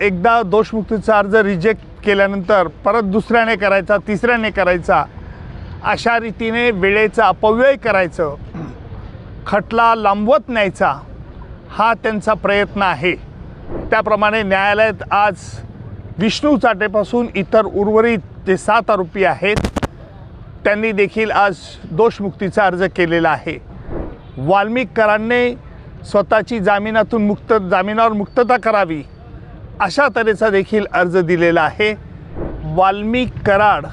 एकदा दोषमुक्तीचा अर्ज रिजेक्ट केल्यानंतर परत दुसऱ्याने करायचा तिसऱ्याने करायचा अशा रीतीने वेळेचा अपव्यय करायचं खटला लांबवत न्यायचा हा त्यांचा प्रयत्न आहे. त्याप्रमाणे न्यायालयात आज विष्णू चाटेपासून इतर उर्वरित जे सात आरोपी आहेत त्यांनी देखील आज दोषमुक्तीचा अर्ज केलेला आहे. वाल्मिककरांनी स्वतःची जामिनातून मुक्त जामिनावर मुक्तता करावी अशा तऱ्हेचा देखील अर्ज दिलेला आहे. वाल्मिक कराड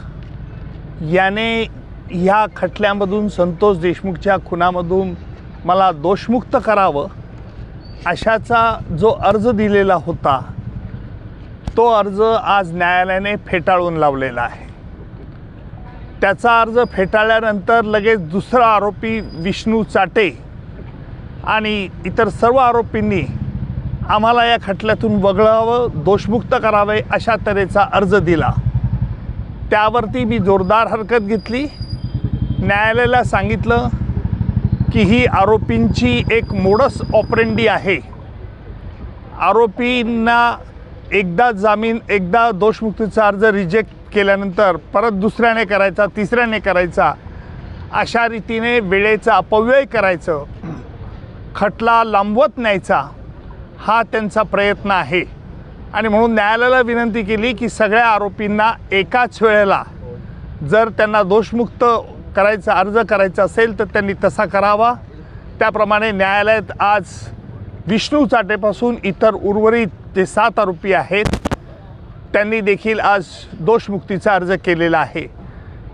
याने ह्या खटल्यामधून संतोष देशमुखच्या खुनामधून मला दोषमुक्त करावं अशाचा जो अर्ज दिलेला होता तो अर्ज आज न्यायालयाने फेटाळून लावलेला आहे. त्याचा अर्ज फेटाळल्यानंतर लगेच दुसरा आरोपी विष्णू चाटे आणि इतर सर्व आरोपींनी आम्हाला या खटल्यातून वगळावं दोषमुक्त करावे अशा तऱ्हेचा अर्ज दिला. त्यावरती मी जोरदार हरकत घेतली. न्यायालयाला सांगितलं की ही आरोपींची एक मोडस ऑपरेंडी आहे. आरोपींना एकदा जामीन एकदा दोषमुक्तीचा अर्ज रिजेक्ट केल्यानंतर परत दुसऱ्याने करायचा तिसऱ्याने करायचा अशा रीतीने वेळेचा अपव्यय करायचं खटला लांबवत न्यायचा. हा त्यांचा प्रयत्न आहे. आणि म्हणून न्यायालयाला विनंती केली की सगळ्या आरोपींना एकाच वेळेला जर त्यांना दोषमुक्त करायचा अर्ज करायचा असेल तर त्यांनी तसा करावा. त्याप्रमाणे न्यायालयात आज विष्णू चाटेपासून इतर उर्वरित जे सात आरोपी आहेत त्यांनी देखील आज दोषमुक्तीचा अर्ज केलेला आहे.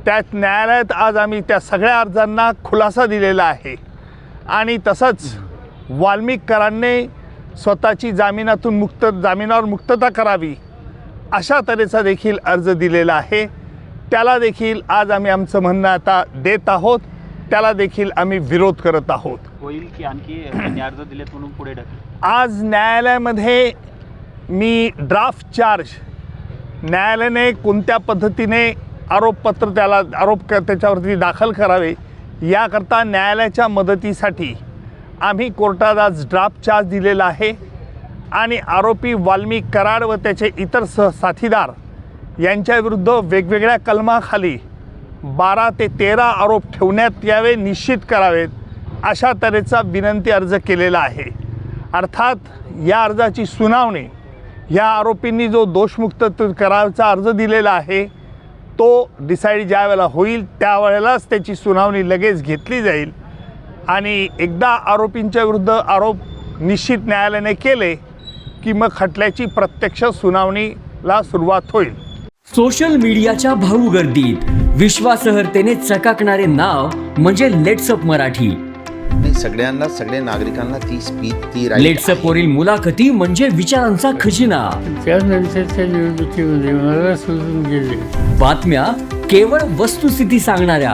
त्यात न्यायालयात आज आम्ही त्या सगळ्या अर्जांना खुलासा दिलेला आहे. आणि तसंच वाल्मिककरांनी स्वतःची जामिनातून मुक्त जामिनावर मुक्तता करावी अशा तऱ्हेचा देखील अर्ज दिलेला आहे. त्याला देखील आज आम्ही आमचं म्हणणं आता देत आहोत. त्याला देखील आम्ही विरोध करत आहोत. होईल की आणखी अर्ज दिलेत म्हणून पुढे आज न्यायालयामध्ये मी ड्राफ्ट चार्ज न्यायालयाने कोणत्या पद्धतीने आरोपपत्र त्याला आरोप त्याच्यावरती दाखल करावे याकरता न्यायालयाच्या मदतीसाठी आम्ही कोर्टात आज ड्राफ्ट चार्ज दिलेला आहे. आणि आरोपी वाल्मिक कराड व त्याचे इतर सह साथीदार यांच्याविरुद्ध वेगवेगळ्या कलमाखाली बारा ते तेरा आरोप ठेवण्यात यावे निश्चित करावेत अशा तऱ्हेचा विनंती अर्ज केलेला आहे. अर्थात या अर्जाची सुनावणी या आरोपींनी जो दोषमुक्त त- करायचा अर्ज दिलेला आहे तो डिसाईड ज्या वेळेला होईल त्यावेळेलाच त्याची सुनावणी लगेच घेतली जाईल. आणि एकदा आरोपींच्या विरुद्ध आरोप निश्चित न्यायालयाने केले की मग खटल्याची प्रत्यक्ष सुनावणीला सुरुवात होईल. सोशल मीडियाच्या भाऊ गर्दीत विश्वासार्हतेने चकाकणारे नाव म्हणजे लेट्सअप मराठी. सगळ्यांना सगळ्या नागरिकांना ती स्पीच ती लेट्सअप वरील मुलाखती म्हणजे विचारांचा खजिना. त्यानंतरच्या निवडणुकीमध्ये मला सोडून गेले बातम्या केवळ वस्तुस्थिती सांगणाऱ्या.